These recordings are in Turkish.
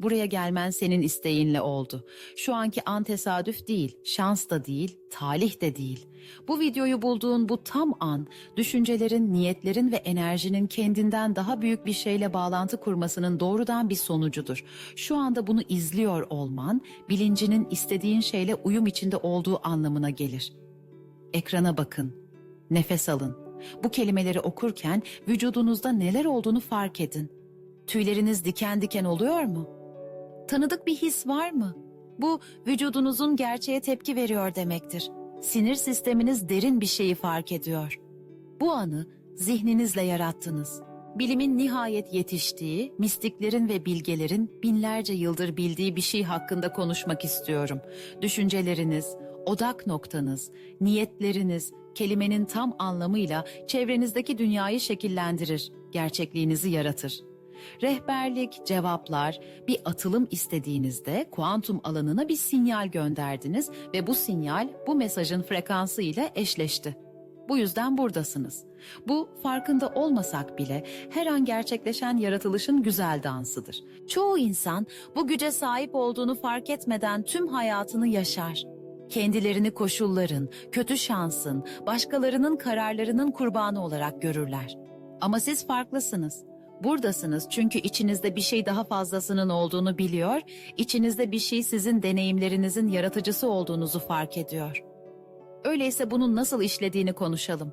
Buraya gelmen senin isteğinle oldu. Şu anki an tesadüf değil, şans da değil, talih de değil. Bu videoyu bulduğun bu tam an, düşüncelerin, niyetlerin ve enerjinin kendinden daha büyük bir şeyle bağlantı kurmasının doğrudan bir sonucudur. Şu anda bunu izliyor olman, bilincinin istediğin şeyle uyum içinde olduğu anlamına gelir. Ekrana bakın, nefes alın. Bu kelimeleri okurken vücudunuzda neler olduğunu fark edin. Tüyleriniz diken diken oluyor mu? Tanıdık bir his var mı? Bu vücudunuzun gerçeğe tepki veriyor demektir. Sinir sisteminiz derin bir şeyi fark ediyor. Bu anı zihninizle yarattınız. Bilimin nihayet yetiştiği, mistiklerin ve bilgelerin binlerce yıldır bildiği bir şey hakkında konuşmak istiyorum. Düşünceleriniz, odak noktanız, niyetleriniz, kelimenin tam anlamıyla çevrenizdeki dünyayı şekillendirir, gerçekliğinizi yaratır. Rehberlik, cevaplar, bir atılım istediğinizde kuantum alanına bir sinyal gönderdiniz ve bu sinyal bu mesajın frekansı ile eşleşti. Bu yüzden buradasınız. Bu farkında olmasak bile her an gerçekleşen yaratılışın güzel dansıdır. Çoğu insan bu güce sahip olduğunu fark etmeden tüm hayatını yaşar. Kendilerini koşulların, kötü şansın, başkalarının kararlarının kurbanı olarak görürler. Ama siz farklısınız. Buradasınız çünkü içinizde bir şey daha fazlasının olduğunu biliyor, içinizde bir şey sizin deneyimlerinizin yaratıcısı olduğunuzu fark ediyor. Öyleyse bunun nasıl işlediğini konuşalım.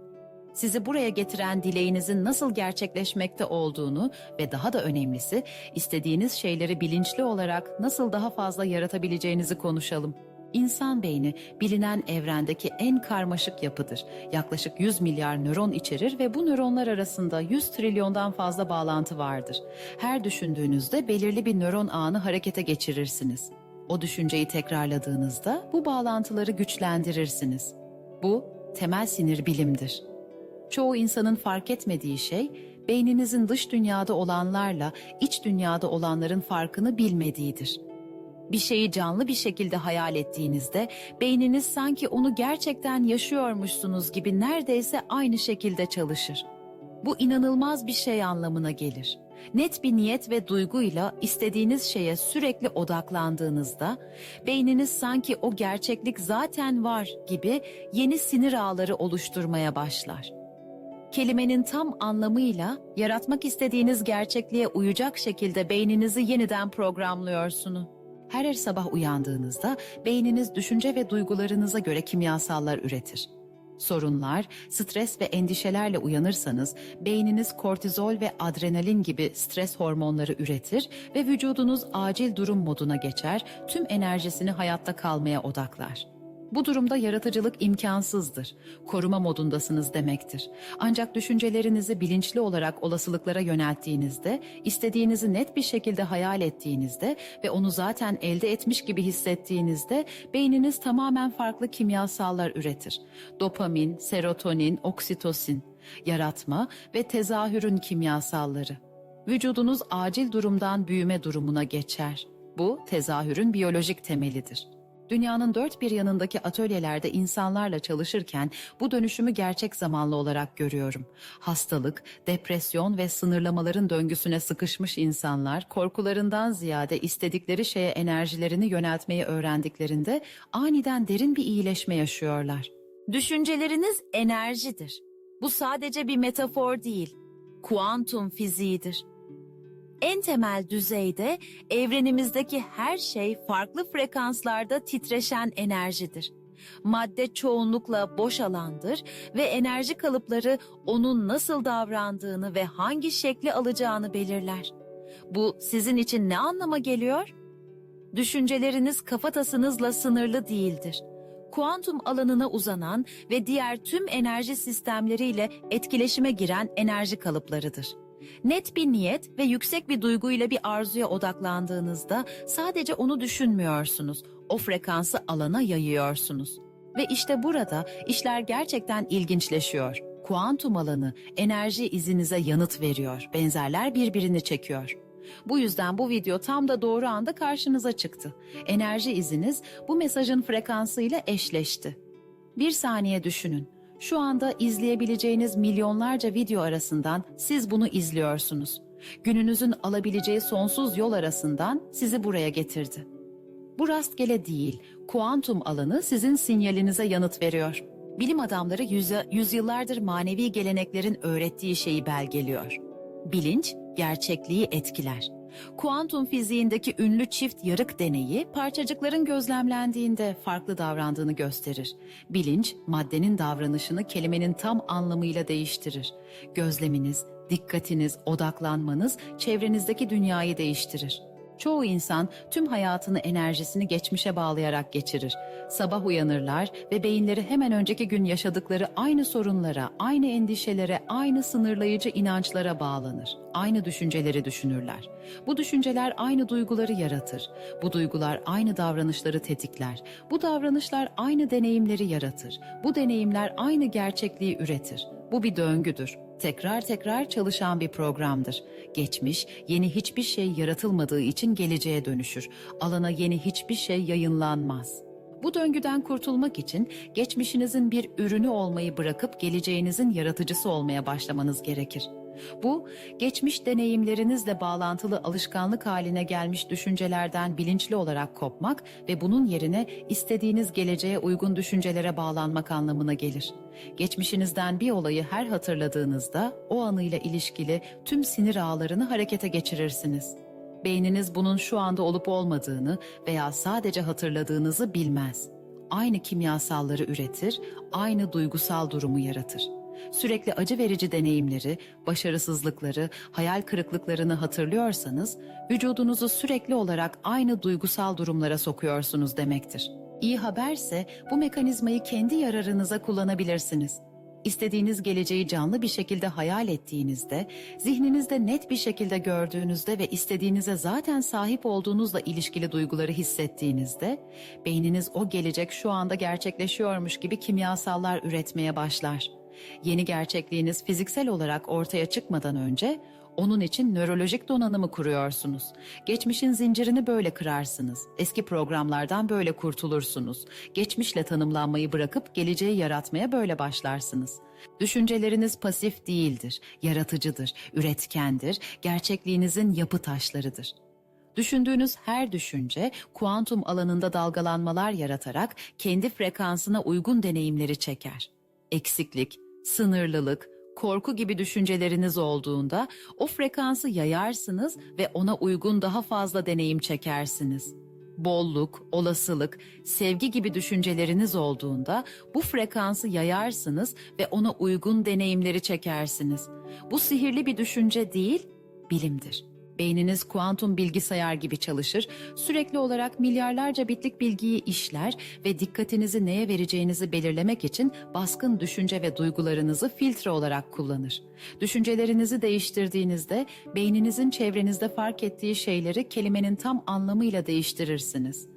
Sizi buraya getiren dileğinizin nasıl gerçekleşmekte olduğunu ve daha da önemlisi istediğiniz şeyleri bilinçli olarak nasıl daha fazla yaratabileceğinizi konuşalım. İnsan beyni bilinen evrendeki en karmaşık yapıdır. Yaklaşık 100 milyar nöron içerir ve bu nöronlar arasında 100 trilyondan fazla bağlantı vardır. Her düşündüğünüzde belirli bir nöron ağını harekete geçirirsiniz. O düşünceyi tekrarladığınızda bu bağlantıları güçlendirirsiniz. Bu temel sinir bilimdir. Çoğu insanın fark etmediği şey, beyninizin dış dünyada olanlarla iç dünyada olanların farkını bilmediğidir. Bir şeyi canlı bir şekilde hayal ettiğinizde beyniniz sanki onu gerçekten yaşıyormuşsunuz gibi neredeyse aynı şekilde çalışır. Bu inanılmaz bir şey anlamına gelir. Net bir niyet ve duyguyla istediğiniz şeye sürekli odaklandığınızda beyniniz sanki o gerçeklik zaten var gibi yeni sinir ağları oluşturmaya başlar. Kelimenin tam anlamıyla yaratmak istediğiniz gerçekliğe uyacak şekilde beyninizi yeniden programlıyorsunuz. Her her sabah uyandığınızda beyniniz düşünce ve duygularınıza göre kimyasallar üretir. Sorunlar, stres ve endişelerle uyanırsanız beyniniz kortizol ve adrenalin gibi stres hormonları üretir ve vücudunuz acil durum moduna geçer, tüm enerjisini hayatta kalmaya odaklar. Bu durumda yaratıcılık imkansızdır. Koruma modundasınız demektir. Ancak düşüncelerinizi bilinçli olarak olasılıklara yönelttiğinizde, istediğinizi net bir şekilde hayal ettiğinizde ve onu zaten elde etmiş gibi hissettiğinizde beyniniz tamamen farklı kimyasallar üretir. Dopamin, serotonin, oksitosin, yaratma ve tezahürün kimyasalları. Vücudunuz acil durumdan büyüme durumuna geçer. Bu tezahürün biyolojik temelidir. Dünyanın dört bir yanındaki atölyelerde insanlarla çalışırken bu dönüşümü gerçek zamanlı olarak görüyorum. Hastalık, depresyon ve sınırlamaların döngüsüne sıkışmış insanlar korkularından ziyade istedikleri şeye enerjilerini yöneltmeyi öğrendiklerinde aniden derin bir iyileşme yaşıyorlar. Düşünceleriniz enerjidir. Bu sadece bir metafor değil, kuantum fiziğidir. En temel düzeyde evrenimizdeki her şey farklı frekanslarda titreşen enerjidir. Madde çoğunlukla boş alandır ve enerji kalıpları onun nasıl davrandığını ve hangi şekli alacağını belirler. Bu sizin için ne anlama geliyor? Düşünceleriniz kafatasınızla sınırlı değildir. Kuantum alanına uzanan ve diğer tüm enerji sistemleriyle etkileşime giren enerji kalıplarıdır. Net bir niyet ve yüksek bir duyguyla bir arzuya odaklandığınızda sadece onu düşünmüyorsunuz. O frekansı alana yayıyorsunuz. Ve işte burada işler gerçekten ilginçleşiyor. Kuantum alanı enerji izinize yanıt veriyor. Benzerler birbirini çekiyor. Bu yüzden bu video tam da doğru anda karşınıza çıktı. Enerji iziniz bu mesajın frekansıyla eşleşti. Bir saniye düşünün. Şu anda izleyebileceğiniz milyonlarca video arasından siz bunu izliyorsunuz. Gününüzün alabileceği sonsuz yol arasından sizi buraya getirdi. Bu rastgele değil, kuantum alanı sizin sinyalinize yanıt veriyor. Bilim adamları yüze, yüzyıllardır manevi geleneklerin öğrettiği şeyi belgeliyor. Bilinç, gerçekliği etkiler. Kuantum fiziğindeki ünlü çift yarık deneyi parçacıkların gözlemlendiğinde farklı davrandığını gösterir. Bilinç, maddenin davranışını kelimenin tam anlamıyla değiştirir. Gözleminiz, dikkatiniz, odaklanmanız çevrenizdeki dünyayı değiştirir. Çoğu insan tüm hayatını enerjisini geçmişe bağlayarak geçirir. Sabah uyanırlar ve beyinleri hemen önceki gün yaşadıkları aynı sorunlara, aynı endişelere, aynı sınırlayıcı inançlara bağlanır. Aynı düşünceleri düşünürler. Bu düşünceler aynı duyguları yaratır. Bu duygular aynı davranışları tetikler. Bu davranışlar aynı deneyimleri yaratır. Bu deneyimler aynı gerçekliği üretir. Bu bir döngüdür. Tekrar tekrar çalışan bir programdır. Geçmiş, yeni hiçbir şey yaratılmadığı için geleceğe dönüşür. Alana yeni hiçbir şey yayınlanmaz. Bu döngüden kurtulmak için geçmişinizin bir ürünü olmayı bırakıp geleceğinizin yaratıcısı olmaya başlamanız gerekir. Bu, geçmiş deneyimlerinizle bağlantılı alışkanlık haline gelmiş düşüncelerden bilinçli olarak kopmak ve bunun yerine istediğiniz geleceğe uygun düşüncelere bağlanmak anlamına gelir. Geçmişinizden bir olayı her hatırladığınızda o anıyla ilişkili tüm sinir ağlarını harekete geçirirsiniz. Beyniniz bunun şu anda olup olmadığını veya sadece hatırladığınızı bilmez. Aynı kimyasalları üretir, aynı duygusal durumu yaratır. Sürekli acı verici deneyimleri, başarısızlıkları, hayal kırıklıklarını hatırlıyorsanız, vücudunuzu sürekli olarak aynı duygusal durumlara sokuyorsunuz demektir. İyi haberse bu mekanizmayı kendi yararınıza kullanabilirsiniz. İstediğiniz geleceği canlı bir şekilde hayal ettiğinizde, zihninizde net bir şekilde gördüğünüzde ve istediğinize zaten sahip olduğunuzla ilişkili duyguları hissettiğinizde, beyniniz o gelecek şu anda gerçekleşiyormuş gibi kimyasallar üretmeye başlar. Yeni gerçekliğiniz fiziksel olarak ortaya çıkmadan önce onun için nörolojik donanımı kuruyorsunuz. Geçmişin zincirini böyle kırarsınız. Eski programlardan böyle kurtulursunuz. Geçmişle tanımlanmayı bırakıp geleceği yaratmaya böyle başlarsınız. Düşünceleriniz pasif değildir, yaratıcıdır, üretkendir, gerçekliğinizin yapı taşlarıdır. Düşündüğünüz her düşünce kuantum alanında dalgalanmalar yaratarak kendi frekansına uygun deneyimleri çeker. Eksiklik, sınırlılık, korku gibi düşünceleriniz olduğunda o frekansı yayarsınız ve ona uygun daha fazla deneyim çekersiniz. Bolluk, olasılık, sevgi gibi düşünceleriniz olduğunda bu frekansı yayarsınız ve ona uygun deneyimleri çekersiniz. Bu sihirli bir düşünce değil, bilimdir. Beyniniz kuantum bilgisayar gibi çalışır, sürekli olarak milyarlarca bitlik bilgiyi işler ve dikkatinizi neye vereceğinizi belirlemek için baskın düşünce ve duygularınızı filtre olarak kullanır. Düşüncelerinizi değiştirdiğinizde beyninizin çevrenizde fark ettiği şeyleri kelimenin tam anlamıyla değiştirirsiniz.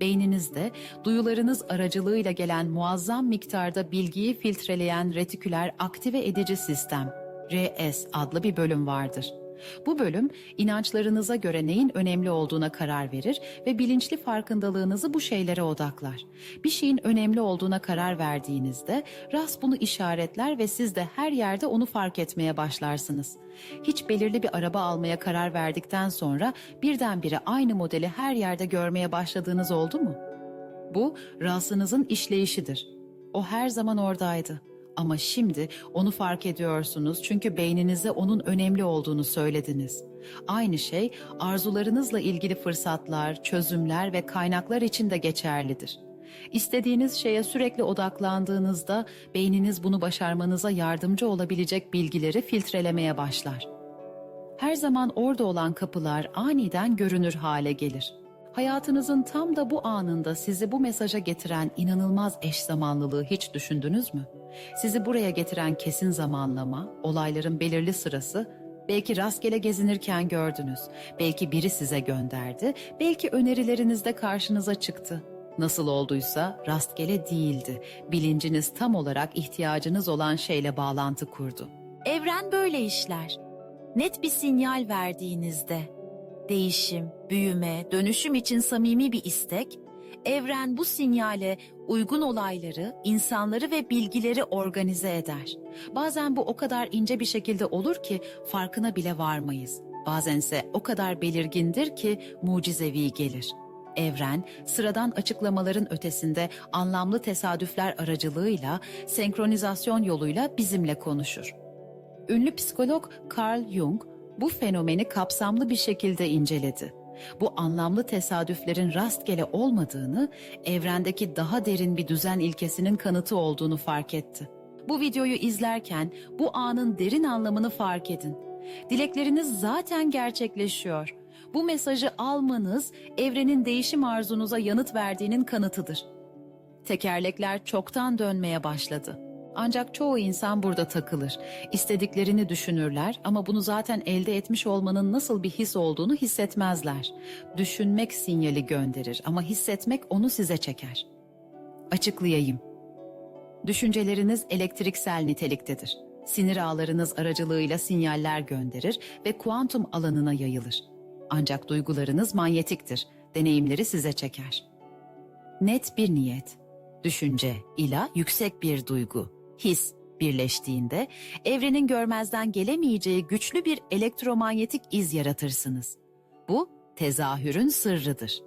Beyninizde duyularınız aracılığıyla gelen muazzam miktarda bilgiyi filtreleyen retiküler aktive edici sistem, RS adlı bir bölüm vardır. Bu bölüm inançlarınıza göre neyin önemli olduğuna karar verir ve bilinçli farkındalığınızı bu şeylere odaklar. Bir şeyin önemli olduğuna karar verdiğinizde RAS bunu işaretler ve siz de her yerde onu fark etmeye başlarsınız. Hiç belirli bir araba almaya karar verdikten sonra birdenbire aynı modeli her yerde görmeye başladığınız oldu mu? Bu RAS'ınızın işleyişidir. O her zaman oradaydı. Ama şimdi onu fark ediyorsunuz çünkü beyninize onun önemli olduğunu söylediniz. Aynı şey arzularınızla ilgili fırsatlar, çözümler ve kaynaklar için de geçerlidir. İstediğiniz şeye sürekli odaklandığınızda beyniniz bunu başarmanıza yardımcı olabilecek bilgileri filtrelemeye başlar. Her zaman orada olan kapılar aniden görünür hale gelir. Hayatınızın tam da bu anında sizi bu mesaja getiren inanılmaz eş zamanlılığı hiç düşündünüz mü? Sizi buraya getiren kesin zamanlama, olayların belirli sırası, belki rastgele gezinirken gördünüz, belki biri size gönderdi, belki önerilerinizde karşınıza çıktı. Nasıl olduysa rastgele değildi. Bilinciniz tam olarak ihtiyacınız olan şeyle bağlantı kurdu. Evren böyle işler. Net bir sinyal verdiğinizde, değişim, büyüme, dönüşüm için samimi bir istek, evren bu sinyale uygun olayları, insanları ve bilgileri organize eder. Bazen bu o kadar ince bir şekilde olur ki farkına bile varmayız. Bazense o kadar belirgindir ki mucizevi gelir. Evren, sıradan açıklamaların ötesinde anlamlı tesadüfler aracılığıyla, senkronizasyon yoluyla bizimle konuşur. Ünlü psikolog Carl Jung bu fenomeni kapsamlı bir şekilde inceledi. Bu anlamlı tesadüflerin rastgele olmadığını, evrendeki daha derin bir düzen ilkesinin kanıtı olduğunu fark etti. Bu videoyu izlerken bu anın derin anlamını fark edin. Dilekleriniz zaten gerçekleşiyor. Bu mesajı almanız evrenin değişim arzunuza yanıt verdiğinin kanıtıdır. Tekerlekler çoktan dönmeye başladı. Ancak çoğu insan burada takılır. İstediklerini düşünürler ama bunu zaten elde etmiş olmanın nasıl bir his olduğunu hissetmezler. Düşünmek sinyali gönderir ama hissetmek onu size çeker. Açıklayayım. Düşünceleriniz elektriksel niteliktedir. Sinir ağlarınız aracılığıyla sinyaller gönderir ve kuantum alanına yayılır. Ancak duygularınız manyetiktir. Deneyimleri size çeker. Net bir niyet, düşünce ila yüksek bir duygu, his birleştiğinde evrenin görmezden gelemeyeceği güçlü bir elektromanyetik iz yaratırsınız. Bu tezahürün sırrıdır.